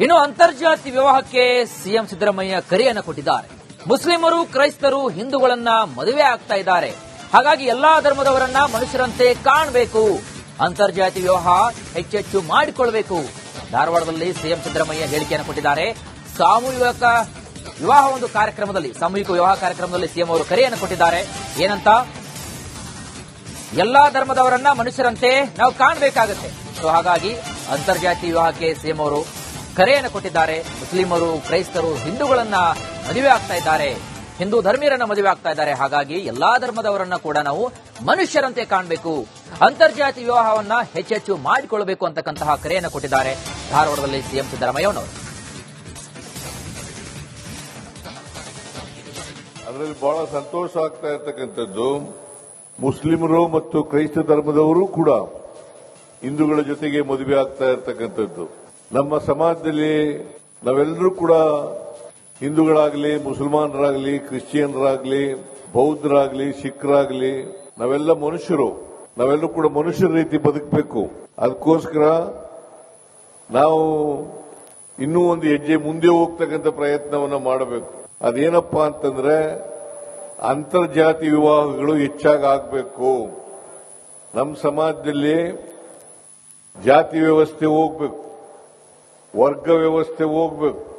ಇನ್ನು ಅಂತರ್ಜಾತಿ ವಿವಾಹಕ್ಕೆ ಸಿಎಂ ಸಿದ್ದರಾಮಯ್ಯ ಕರೆಯನ್ನು ಕೊಟ್ಟಿದ್ದಾರೆ. ಮುಸ್ಲಿಮರು, ಕ್ರೈಸ್ತರು, ಹಿಂದೂಗಳನ್ನ ಮದುವೆ ಆಗ್ತಾ ಇದ್ದಾರೆ. ಹಾಗಾಗಿ ಎಲ್ಲಾ ಧರ್ಮದವರನ್ನ ಮನುಷ್ಯರಂತೆ ಕಾಣಬೇಕು. ಅಂತರ್ಜಾತಿ ವಿವಾಹ ಹೆಚ್ಚೆಚ್ಚು ಮಾಡಿಕೊಳ್ಬೇಕು. ಧಾರವಾಡದಲ್ಲಿ ಸಿಎಂ ಸಿದ್ದರಾಮಯ್ಯ ಹೇಳಿಕೆಯನ್ನು ಕೊಟ್ಟಿದ್ದಾರೆ. ಸಾಮೂಹಿಕ ವಿವಾಹ ಒಂದು ಕಾರ್ಯಕ್ರಮದಲ್ಲಿ, ಸಾಮೂಹಿಕ ವಿವಾಹ ಕಾರ್ಯಕ್ರಮದಲ್ಲಿ ಸಿಎಂ ಅವರು ಕರೆಯನ್ನು ಕೊಟ್ಟಿದ್ದಾರೆ. ಏನಂತ? ಎಲ್ಲಾ ಧರ್ಮದವರನ್ನ ಮನುಷ್ಯರಂತೆ ನಾವು ಕಾಣಬೇಕಾಗತ್ತೆ. ಸೊ ಹಾಗಾಗಿ ಅಂತರ್ಜಾತಿ ವಿವಾಹಕ್ಕೆ ಸಿಎಂ ಅವರು ಕರೆಯನ್ನು ಕೊಟ್ಟಿದ್ದಾರೆ. ಮುಸ್ಲಿಮರು, ಕ್ರೈಸ್ತರು, ಹಿಂದೂಗಳನ್ನ ಮದುವೆ ಆಗ್ತಾ ಇದ್ದಾರೆ. ಹಿಂದೂ ಧರ್ಮೀಯರನ್ನ ಮದುವೆ ಆಗ್ತಾ ಇದ್ದಾರೆ. ಹಾಗಾಗಿ ಎಲ್ಲಾ ಧರ್ಮದವರನ್ನ ಕೂಡ ನಾವು ಮನುಷ್ಯರಂತೆ ಕಾಣಬೇಕು. ಅಂತರ್ಜಾತಿ ವಿವಾಹವನ್ನ ಹೆಚ್ಚೆಚ್ಚು ಮಾಡಿಕೊಳ್ಳಬೇಕು ಅಂತಕ್ಕಂತಹ ಕರೆಯನ್ನು ಕೊಟ್ಟಿದ್ದಾರೆ ಧಾರವಾಡದಲ್ಲಿ ಸಿಎಂ ಸಿದ್ದರಾಮಯ್ಯನವರು. ಅದರಲ್ಲಿ ಬಹಳ ಸಂತೋಷ ಆಗ್ತಾ ಇರತಕ್ಕಂಥದ್ದು, ಮುಸ್ಲಿಮರು ಮತ್ತು ಕ್ರೈಸ್ತ ಧರ್ಮದವರು ಕೂಡ ಹಿಂದೂಗಳ ಜೊತೆಗೆ ಮದುವೆ ಆಗ್ತಾ ಇರ್ತಕ್ಕಂಥದ್ದು. ನಮ್ಮ ಸಮಾಜದಲ್ಲಿ ನಾವೆಲ್ಲರೂ ಕೂಡ ಹಿಂದೂಗಳಾಗಲಿ, ಮುಸಲ್ಮಾನರಾಗಲಿ, ಕ್ರಿಶ್ಚಿಯನ್ರಾಗಲಿ, ಬೌದ್ಧರಾಗಲಿ, ಸಿಖ್ರಾಗಲಿ, ನಾವೆಲ್ಲ ಮನುಷ್ಯರು. ನಾವೆಲ್ಲರೂ ಕೂಡ ಮನುಷ್ಯರ ರೀತಿ ಬದುಕಬೇಕು. ಅದಕ್ಕೋಸ್ಕರ ನಾವು ಇನ್ನೂ ಒಂದು ಹೆಜ್ಜೆ ಮುಂದೆ ಹೋಗ್ತಕ್ಕಂಥ ಪ್ರಯತ್ನವನ್ನು ಮಾಡಬೇಕು. ಅದೇನಪ್ಪ ಅಂತಂದ್ರೆ ಅಂತರ್ಜಾತಿ ವಿವಾಹಗಳು ಹೆಚ್ಚಾಗಿ ಆಗಬೇಕು. ನಮ್ಮ ಸಮಾಜದಲ್ಲಿ ಜಾತಿ ವ್ಯವಸ್ಥೆ ಹೋಗ್ಬೇಕು. ವರ್ಗ ವ್ಯವಸ್ಥೆ ಹೋಗ್ಬೇಕು.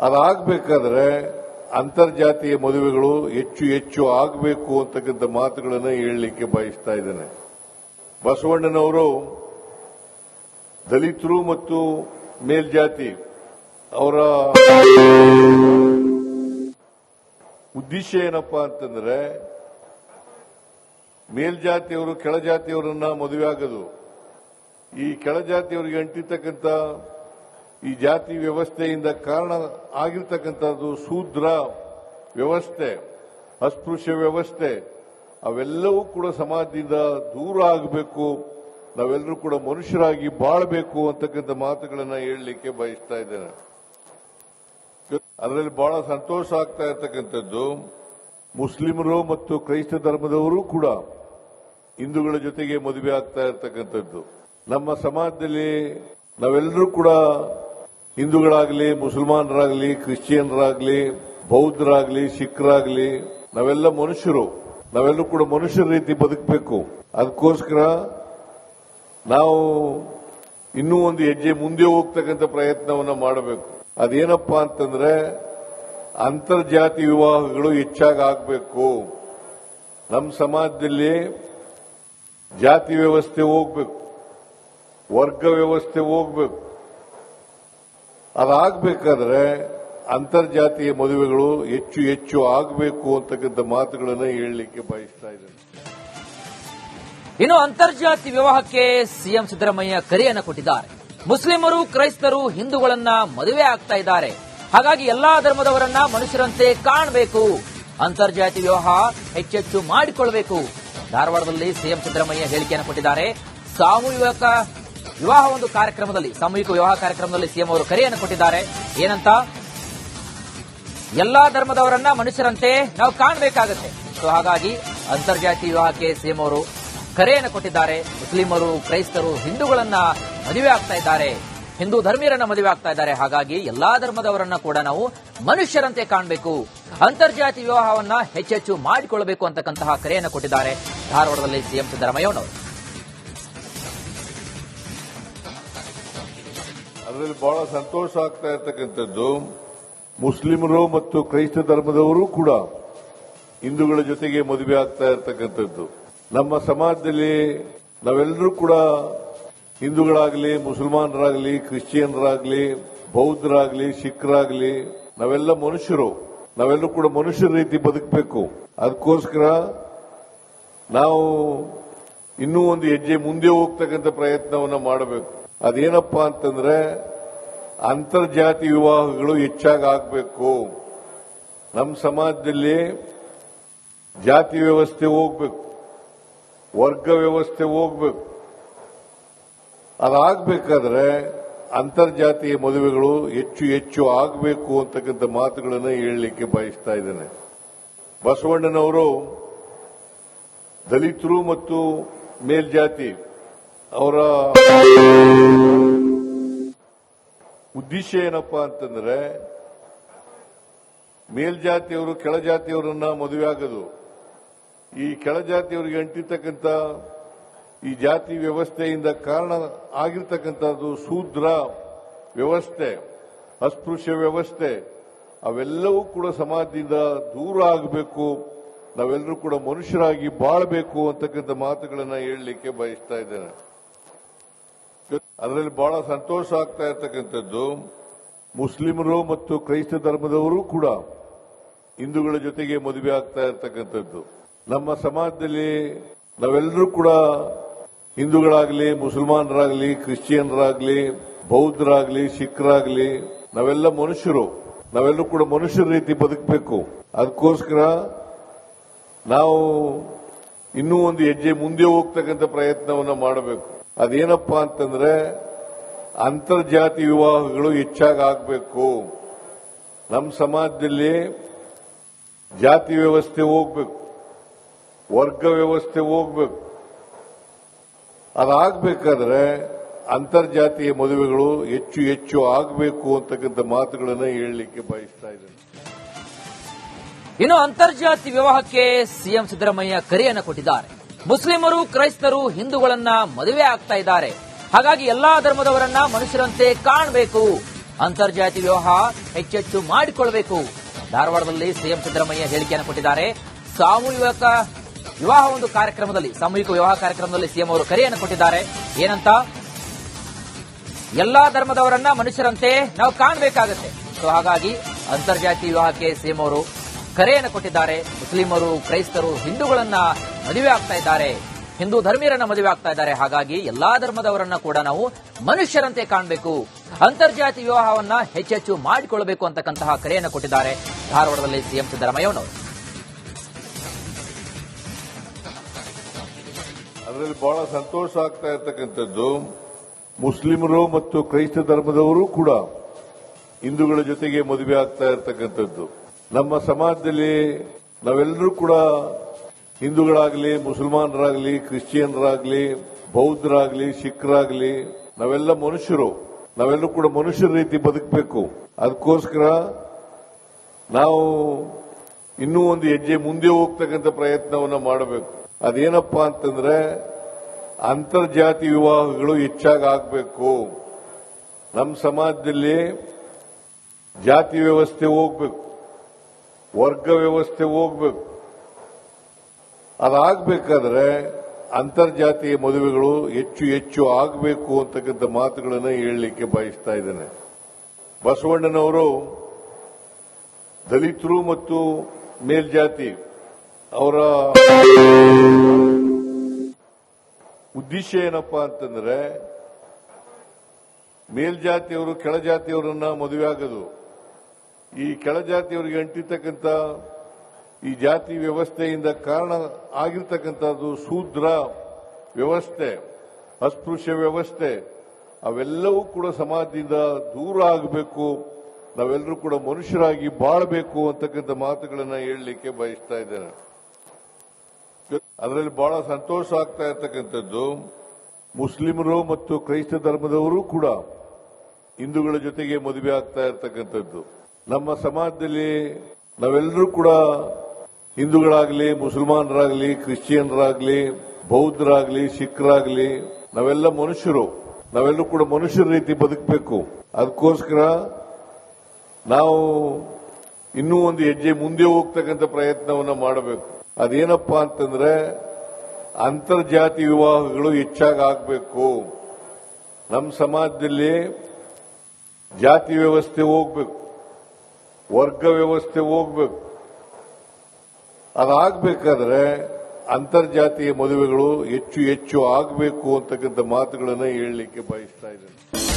ಅದಾಗಬೇಕಾದ್ರೆ ಅಂತರ್ಜಾತೀಯ ಮದುವೆಗಳು ಹೆಚ್ಚು ಹೆಚ್ಚು ಆಗಬೇಕು ಅಂತಕ್ಕಂಥ ಮಾತುಗಳನ್ನು ಹೇಳಲಿಕ್ಕೆ ಬಯಸ್ತಾ ಇದ್ದೇನೆ. ಬಸವಣ್ಣನವರು ದಲಿತರು ಮತ್ತು ಮೇಲ್ಜಾತಿ ಅವರ ಉದ್ದೇಶ ಏನಪ್ಪಾ ಅಂತಂದ್ರೆ ಮೇಲ್ಜಾತಿಯವರು ಕೆಳಜಾತಿಯವರನ್ನ ಮದುವೆ ಆಗೋದು. ಈ ಕೆಳಜಾತಿಯವರಿಗೆ ಅಂಟಿರ್ತಕ್ಕಂಥ ಈ ಜಾತಿ ವ್ಯವಸ್ಥೆಯಿಂದ ಕಾರಣ ಆಗಿರ್ತಕ್ಕಂಥದ್ದು ಶೂದ್ರ ವ್ಯವಸ್ಥೆ, ಅಸ್ಪೃಶ್ಯ ವ್ಯವಸ್ಥೆ. ಅವೆಲ್ಲವೂ ಕೂಡ ಸಮಾಜದಿಂದ ದೂರ ಆಗಬೇಕು. ನಾವೆಲ್ಲರೂ ಕೂಡ ಮನುಷ್ಯರಾಗಿ ಬಾಳಬೇಕು ಅಂತಕ್ಕಂಥ ಮಾತುಗಳನ್ನು ಹೇಳಲಿಕ್ಕೆ ಬಯಸ್ತಾ ಇದ್ದೇನೆ. ಅದರಲ್ಲಿ ಬಹಳ ಸಂತೋಷ ಆಗ್ತಾ ಇರತಕ್ಕಂಥದ್ದು. ಮುಸ್ಲಿಮರು ಮತ್ತು ಕ್ರೈಸ್ತ ಧರ್ಮದವರು ಕೂಡ ಹಿಂದೂಗಳ ಜೊತೆಗೆ ಮದುವೆ ಆಗ್ತಾ ಇರ್ತಕ್ಕಂಥದ್ದು. ನಮ್ಮ ಸಮಾಜದಲ್ಲಿ ನಾವೆಲ್ಲರೂ ಕೂಡ ಹಿಂದೂಗಳಾಗಲಿ, ಮುಸಲ್ಮಾನರಾಗಲಿ, ಕ್ರಿಶ್ಚಿಯನ್ರಾಗಲಿ, ಬೌದ್ಧರಾಗಲಿ, ಸಿಖ್ರಾಗಲಿ, ನಾವೆಲ್ಲ ಮನುಷ್ಯರು. ನಾವೆಲ್ಲರೂ ಕೂಡ ಮನುಷ್ಯರ ರೀತಿ ಬದುಕಬೇಕು. ಅದಕ್ಕೋಸ್ಕರ ನಾವು ಇನ್ನೂ ಒಂದು ಹೆಜ್ಜೆ ಮುಂದೆ ಹೋಗ್ತಕ್ಕಂಥ ಪ್ರಯತ್ನವನ್ನು ಮಾಡಬೇಕು. ಅದೇನಪ್ಪ ಅಂತಂದ್ರೆ ಅಂತರ್ಜಾತಿ ವಿವಾಹಗಳು ಹೆಚ್ಚಾಗಿ ಆಗಬೇಕು. ನಮ್ಮ ಸಮಾಜದಲ್ಲಿ ಜಾತಿ ವ್ಯವಸ್ಥೆ ಹೋಗ್ಬೇಕು. ವರ್ಗ ವ್ಯವಸ್ಥೆ ಹೋಗಬೇಕು. ಅದಾಗಬೇಕಾದ್ರೆ ಅಂತರ್ಜಾತೀಯ ಮದುವೆಗಳು ಹೆಚ್ಚು ಹೆಚ್ಚು ಆಗಬೇಕು ಅಂತಕ್ಕಂಥ ಮಾತುಗಳನ್ನು ಹೇಳಲಿಕ್ಕೆ ಬಯಸ್ತಾ ಇದ್ದೇನೆ. ಇನ್ನು ಅಂತರ್ಜಾತಿ ವಿವಾಹಕ್ಕೆ ಸಿಎಂ ಸಿದ್ದರಾಮಯ್ಯ ಕರೆಯನ್ನು ಕೊಟ್ಟಿದ್ದಾರೆ. ಮುಸ್ಲಿಮರು, ಕ್ರೈಸ್ತರು, ಹಿಂದೂಗಳನ್ನ ಮದುವೆ ಆಗ್ತಾ ಇದ್ದಾರೆ. ಹಾಗಾಗಿ ಎಲ್ಲಾ ಧರ್ಮದವರನ್ನ ಮನುಷ್ಯರಂತೆ ಕಾಣಬೇಕು. ಅಂತರ್ಜಾತಿ ವಿವಾಹ ಹೆಚ್ಚೆಚ್ಚು ಮಾಡಿಕೊಳ್ಬೇಕು ಧಾರವಾಡದಲ್ಲಿ ಸಿಎಂ ಸಿದ್ದರಾಮಯ್ಯ ಹೇಳಿಕೆಯನ್ನು ಕೊಟ್ಟಿದ್ದಾರೆ. ಸಾಮೂಹಿಕ ವಿವಾಹ ಒಂದು ಕಾರ್ಯಕ್ರಮದಲ್ಲಿ, ಸಾಮೂಹಿಕ ವಿವಾಹ ಕಾರ್ಯಕ್ರಮದಲ್ಲಿ ಸಿಎಂ ಅವರು ಕರೆಯನ್ನು ಕೊಟ್ಟಿದ್ದಾರೆ. ಏನಂತ? ಎಲ್ಲಾ ಧರ್ಮದವರನ್ನ ಮನುಷ್ಯರಂತೆ ನಾವು ಕಾಣಬೇಕಾಗತ್ತೆ. ಸೊ, ಹಾಗಾಗಿ ಅಂತರ್ಜಾತಿ ವಿವಾಹಕ್ಕೆ ಸಿಎಂ ಅವರು ಕರೆಯನ್ನು ಕೊಟ್ಟಿದ್ದಾರೆ. ಮುಸ್ಲಿಮರು, ಕ್ರೈಸ್ತರು, ಹಿಂದೂಗಳನ್ನ ಮದುವೆ ಆಗ್ತಾ ಇದ್ದಾರೆ. ಹಿಂದೂ ಧರ್ಮೀಯರನ್ನ ಮದುವೆ ಆಗ್ತಾ ಇದ್ದಾರೆ. ಹಾಗಾಗಿ ಎಲ್ಲಾ ಧರ್ಮದವರನ್ನ ಕೂಡ ನಾವು ಮನುಷ್ಯರಂತೆ ಕಾಣಬೇಕು. ಅಂತರ್ಜಾತಿ ವಿವಾಹವನ್ನ ಹೆಚ್ಚೆಚ್ಚು ಮಾಡಿಕೊಳ್ಳಬೇಕು ಅಂತಕ್ಕಂತಹ ಕರೆಯನ್ನು ಕೊಟ್ಟಿದ್ದಾರೆ. ಧಾರವಾಡದಲ್ಲಿ ಸಿಎಂ ಸಿದ್ದರಾಮಯ್ಯನವರು. ಅದರಲ್ಲಿ ಬಹಳ ಸಂತೋಷ ಆಗ್ತಾ ಇರತಕ್ಕಂಥದ್ದು ಮುಸ್ಲಿಮರು ಮತ್ತು ಕ್ರೈಸ್ತ ಧರ್ಮದವರು ಕೂಡ ಹಿಂದೂಗಳ ಜೊತೆಗೆ ಮದುವೆ ಆಗ್ತಾ ಇರತಕ್ಕಂಥದ್ದು. ನಮ್ಮ ಸಮಾಜದಲ್ಲಿ ನಾವೆಲ್ಲರೂ ಕೂಡ ಹಿಂದೂಗಳಾಗಲಿ, ಮುಸಲ್ಮಾನರಾಗಲಿ, ಕ್ರಿಶ್ಚಿಯನ್ರಾಗಲಿ, ಬೌದ್ಧರಾಗಲಿ, ಸಿಖ್ರಾಗಲಿ, ನಾವೆಲ್ಲ ಮನುಷ್ಯರು. ನಾವೆಲ್ಲರೂ ಕೂಡ ಮನುಷ್ಯರ ರೀತಿ ಬದುಕಬೇಕು. ಅದಕ್ಕೋಸ್ಕರ ನಾವು ಇನ್ನೂ ಒಂದು ಹೆಜ್ಜೆ ಮುಂದೆ ಹೋಗ್ತಕ್ಕಂಥ ಪ್ರಯತ್ನವನ್ನು ಮಾಡಬೇಕು. ಅದೇನಪ್ಪಾ ಅಂತಂದ್ರೆ ಅಂತರ್ಜಾತಿ ವಿವಾಹಗಳು ಹೆಚ್ಚಾಗಿ ಆಗಬೇಕು ನಮ್ಮ ಸಮಾಜದಲ್ಲಿ ಜಾತಿ ವ್ಯವಸ್ಥೆ ಹೋಗ್ಬೇಕು. ವರ್ಗ ವ್ಯವಸ್ಥೆ ಹೋಗ್ಬೇಕು. ಅದಾಗಬೇಕಾದ್ರೆ ಅಂತರ್ಜಾತಿಯ ಮದುವೆಗಳು ಹೆಚ್ಚು ಹೆಚ್ಚು ಆಗಬೇಕು ಅಂತಕ್ಕಂಥ ಮಾತುಗಳನ್ನು ಹೇಳಲಿಕ್ಕೆ ಬಯಸ್ತಾ ಇದ್ದೇನೆ. ಬಸವಣ್ಣನವರು ದಲಿತರು ಮತ್ತು ಮೇಲ್ಜಾತಿ ಅವರ ಉದ್ದೇಶ ಏನಪ್ಪ ಅಂತಂದ್ರೆ ಮೇಲ್ಜಾತಿಯವರು ಕೆಳಜಾತಿಯವರನ್ನ ಮದುವೆ ಆಗೋದು. ಈ ಕೆಳಜಾತಿಯವರಿಗೆ ಅಂಟಿರ್ತಕ್ಕಂಥ ಈ ಜಾತಿ ವ್ಯವಸ್ಥೆಯಿಂದ ಕಾರಣ ಆಗಿರ್ತಕ್ಕಂಥದ್ದು ಶೂದ್ರ ವ್ಯವಸ್ಥೆ, ಅಸ್ಪೃಶ್ಯ ವ್ಯವಸ್ಥೆ. ಅವೆಲ್ಲವೂ ಕೂಡ ಸಮಾಜದಿಂದ ದೂರ ಆಗಬೇಕು. ನಾವೆಲ್ಲರೂ ಕೂಡ ಮನುಷ್ಯರಾಗಿ ಬಾಳಬೇಕು ಅಂತಕ್ಕಂಥ ಮಾತುಗಳನ್ನು ಹೇಳಲಿಕ್ಕೆ ಬಯಸ್ತಾ ಇದ್ದೇನೆ. ಅದರಲ್ಲಿ ಬಹಳ ಸಂತೋಷ ಆಗ್ತಾ ಇರತಕ್ಕಂಥದ್ದು. ಮುಸ್ಲಿಮರು ಮತ್ತು ಕ್ರೈಸ್ತ ಧರ್ಮದವರು ಕೂಡ ಹಿಂದೂಗಳ ಜೊತೆಗೆ ಮದುವೆ ಆಗ್ತಾ ಇರತಕ್ಕಂಥದ್ದು. ನಮ್ಮ ಸಮಾಜದಲ್ಲಿ ನಾವೆಲ್ಲರೂ ಕೂಡ ಹಿಂದೂಗಳಾಗಲಿ, ಮುಸಲ್ಮಾನರಾಗಲಿ, ಕ್ರಿಶ್ಚಿಯನ್ರಾಗಲಿ, ಬೌದ್ಧರಾಗಲಿ, ಸಿಖ್ರಾಗಲಿ, ನಾವೆಲ್ಲ ಮನುಷ್ಯರು. ನಾವೆಲ್ಲರೂ ಕೂಡ ಮನುಷ್ಯರ ರೀತಿ ಬದುಕಬೇಕು. ಅದಕ್ಕೋಸ್ಕರ ನಾವು ಇನ್ನೂ ಒಂದು ಹೆಜ್ಜೆ ಮುಂದೆ ಹೋಗ್ತಕ್ಕಂಥ ಪ್ರಯತ್ನವನ್ನು ಮಾಡಬೇಕು. ಅದೇನಪ್ಪಾ ಅಂತಂದ್ರೆ ಅಂತರ್ಜಾತಿ ವಿವಾಹಗಳು ಹೆಚ್ಚಾಗಿ ಆಗಬೇಕು. ನಮ್ಮ ಸಮಾಜದಲ್ಲಿ ಜಾತಿ ವ್ಯವಸ್ಥೆ ಹೋಗ್ಬೇಕು. ವರ್ಗ ವ್ಯವಸ್ಥೆ ಹೋಗ್ಬೇಕು. ಅದಾಗಬೇಕಾದ್ರೆ ಅಂತರ್ಜಾತಿಯ ಮದುವೆಗಳು ಹೆಚ್ಚು ಹೆಚ್ಚು ಆಗಬೇಕು ಅಂತಕ್ಕಂಥ ಮಾತುಗಳನ್ನು ಹೇಳಲಿಕ್ಕೆ ಬಯಸ್ತಾ ಇದ್ದೇನೆ. ಇನ್ನು ಅಂತರ್ಜಾತಿ ವಿವಾಹಕ್ಕೆ ಸಿಎಂ ಸಿದ್ದರಾಮಯ್ಯ ಕರೆಯನ್ನು ಕೊಟ್ಟಿದ್ದಾರೆ. ಮುಸ್ಲಿಮರು, ಕ್ರೈಸ್ತರು, ಹಿಂದೂಗಳನ್ನ ಮದುವೆ ಆಗ್ತಾ ಇದ್ದಾರೆ. ಹಾಗಾಗಿ ಎಲ್ಲಾ ಧರ್ಮದವರನ್ನ ಮನುಷ್ಯರಂತೆ ಕಾಣಬೇಕು. ಅಂತರ್ಜಾತಿ ವಿವಾಹ ಹೆಚ್ಚೆಚ್ಚು ಮಾಡಿಕೊಳ್ಬೇಕು. ಧಾರವಾಡದಲ್ಲಿ ಸಿಎಂ ಸಿದ್ದರಾಮಯ್ಯ ಹೇಳಿಕೆಯನ್ನು ಕೊಟ್ಟಿದ್ದಾರೆ. ಸಾಮೂಹಿಕ ವಿವಾಹ ಒಂದು ಕಾರ್ಯಕ್ರಮದಲ್ಲಿ, ಸಾಮೂಹಿಕ ವಿವಾಹ ಕಾರ್ಯಕ್ರಮದಲ್ಲಿ ಸಿಎಂ ಅವರು ಕರೆಯನ್ನು ಕೊಟ್ಟಿದ್ದಾರೆ. ಏನಂತ? ಎಲ್ಲಾ ಧರ್ಮದವರನ್ನ ಮನುಷ್ಯರಂತೆ ನಾವು ಕಾಣಬೇಕಾಗುತ್ತೆ. ಸೊ ಹಾಗಾಗಿ ಅಂತರ್ಜಾತಿ ವಿವಾಹಕ್ಕೆ ಸಿಎಂ ಅವರು ಕರೆಯನ್ನು ಕೊಟ್ಟಿದ್ದಾರೆ. ಮುಸ್ಲಿಮರು, ಕ್ರೈಸ್ತರು, ಹಿಂದೂಗಳನ್ನ ಮದುವೆ ಆಗ್ತಾ ಇದ್ದಾರೆ. ಹಿಂದೂ ಧರ್ಮೀಯರನ್ನ ಮದುವೆ ಆಗ್ತಾ ಇದ್ದಾರೆ. ಹಾಗಾಗಿ ಎಲ್ಲಾ ಧರ್ಮದವರನ್ನ ಕೂಡ ನಾವು ಮನುಷ್ಯರಂತೆ ಕಾಣಬೇಕು. ಅಂತರ್ಜಾತಿ ವಿವಾಹವನ್ನ ಹೆಚ್ಚೆಚ್ಚು ಮಾಡಿಕೊಳ್ಳಬೇಕು ಅಂತಕ್ಕಂತಹ ಕರೆಯನ್ನು ಕೊಟ್ಟಿದ್ದಾರೆ ಧಾರವಾಡದಲ್ಲಿ ಸಿಎಂ ಸಿದ್ದರಾಮಯ್ಯನವರು. ಅದರಲ್ಲಿ ಬಹಳ ಸಂತೋಷ ಆಗ್ತಾ ಇರತಕ್ಕಂಥದ್ದು ಮುಸ್ಲಿಮರು ಮತ್ತು ಕ್ರೈಸ್ತ ಧರ್ಮದವರು ಕೂಡ ಹಿಂದೂಗಳ ಜೊತೆಗೆ ಮದುವೆ ಆಗ್ತಾ ಇರತಕ್ಕಂಥದ್ದು. ನಮ್ಮ ಸಮಾಜದಲ್ಲಿ ನಾವೆಲ್ಲರೂ ಕೂಡ ಹಿಂದೂಗಳಾಗಲಿ, ಮುಸಲ್ಮಾನರಾಗಲಿ, ಕ್ರಿಶ್ಚಿಯನ್ರಾಗಲಿ, ಬೌದ್ಧರಾಗಲಿ ಸಿಖ್ರಾಗಲಿ ನಾವೆಲ್ಲ ಮನುಷ್ಯರು. ನಾವೆಲ್ಲರೂ ಕೂಡ ಮನುಷ್ಯರ ರೀತಿ ಬದುಕಬೇಕು. ಅದಕ್ಕೋಸ್ಕರ ನಾವು ಇನ್ನೂ ಒಂದು ಹೆಜ್ಜೆ ಮುಂದೆ ಹೋಗ್ತಕ್ಕಂಥ ಪ್ರಯತ್ನವನ್ನು ಮಾಡಬೇಕು. ಅದೇನಪ್ಪ ಅಂತಂದ್ರೆ, ಅಂತರ್ಜಾತಿ ವಿವಾಹಗಳು ಹೆಚ್ಚಾಗಿ ಆಗಬೇಕು. ನಮ್ಮ ಸಮಾಜದಲ್ಲಿ ಜಾತಿ ವ್ಯವಸ್ಥೆ ಹೋಗ್ಬೇಕು. ವರ್ಗ ವ್ಯವಸ್ಥೆ ಹೋಗ್ಬೇಕು. ಅದಾಗಬೇಕಾದ್ರೆ ಅಂತರ್ಜಾತೀಯ ಮದುವೆಗಳು ಹೆಚ್ಚು ಹೆಚ್ಚು ಆಗಬೇಕು ಅಂತಕ್ಕಂಥ ಮಾತುಗಳನ್ನು ಹೇಳಲಿಕ್ಕೆ ಬಯಸ್ತಾ ಇದ್ದೇನೆ. ಬಸವಣ್ಣನವರು ದಲಿತರು ಮತ್ತು ಮೇಲ್ಜಾತಿ ಅವರ ಉದ್ದೇಶ ಏನಪ್ಪಾ ಅಂತಂದ್ರೆ ಮೇಲ್ಜಾತಿಯವರು ಕೆಳಜಾತಿಯವರನ್ನ ಮದುವೆ ಆಗೋದು. ಈ ಕೆಳಜಾತಿಯವರಿಗೆ ಅಂಟಿರ್ತಕ್ಕಂಥ ಈ ಜಾತಿ ವ್ಯವಸ್ಥೆಯಿಂದ ಕಾರಣ ಆಗಿರ್ತಕ್ಕಂಥದ್ದು ಶೂದ್ರ ವ್ಯವಸ್ಥೆ, ಅಸ್ಪೃಶ್ಯ ವ್ಯವಸ್ಥೆ. ಅವೆಲ್ಲವೂ ಕೂಡ ಸಮಾಜದಿಂದ ದೂರ ಆಗಬೇಕು. ನಾವೆಲ್ಲರೂ ಕೂಡ ಮನುಷ್ಯರಾಗಿ ಬಾಳಬೇಕು ಅಂತಕ್ಕಂಥ ಮಾತುಗಳನ್ನು ಹೇಳಲಿಕ್ಕೆ ಬಯಸ್ತಾ ಇದ್ದೇನೆ. ಅದರಲ್ಲಿ ಬಹಳ ಸಂತೋಷ ಆಗ್ತಾ ಇರತಕ್ಕಂಥದ್ದು, ಮುಸ್ಲಿಮರು ಮತ್ತು ಕ್ರೈಸ್ತ ಧರ್ಮದವರು ಕೂಡ ಹಿಂದೂಗಳ ಜೊತೆಗೆ ಮದುವೆ ಆಗ್ತಾ ಇರತಕ್ಕಂಥದ್ದು. ನಮ್ಮ ಸಮಾಜದಲ್ಲಿ ನಾವೆಲ್ಲರೂ ಕೂಡ ಹಿಂದೂಗಳಾಗಲಿ, ಮುಸಲ್ಮಾನರಾಗಲಿ, ಕ್ರಿಶ್ಚಿಯನ್ರಾಗಲಿ, ಬೌದ್ಧರಾಗಲಿ, ಸಿಖ್ರಾಗಲಿ, ನಾವೆಲ್ಲ ಮನುಷ್ಯರು. ನಾವೆಲ್ಲರೂ ಕೂಡ ಮನುಷ್ಯರ ರೀತಿ ಬದುಕಬೇಕು. ಅದಕ್ಕೋಸ್ಕರ ನಾವು ಇನ್ನೂ ಒಂದು ಹೆಜ್ಜೆ ಮುಂದೆ ಹೋಗ್ತಕ್ಕಂಥ ಪ್ರಯತ್ನವನ್ನು ಮಾಡಬೇಕು. ಅದೇನಪ್ಪ ಅಂತಂದ್ರೆ ಅಂತರ್ಜಾತಿ ವಿವಾಹಗಳು ಹೆಚ್ಚಾಗಿ ಆಗಬೇಕು. ನಮ್ಮ ಸಮಾಜದಲ್ಲಿ ಜಾತಿ ವ್ಯವಸ್ಥೆ ಹೋಗ್ಬೇಕು. ವರ್ಗ ವ್ಯವಸ್ಥೆ ಹೋಗ್ಬೇಕು. ಅದಾಗಬೇಕಾದ್ರೆ ಅಂತರ್ಜಾತೀಯ ಮದುವೆಗಳು ಹೆಚ್ಚು ಹೆಚ್ಚು ಆಗಬೇಕು ಅಂತಕ್ಕಂಥ ಮಾತುಗಳನ್ನು ಹೇಳಲಿಕ್ಕೆ ಬಯಸ್ತಾ ಇದ್ದೇನೆ.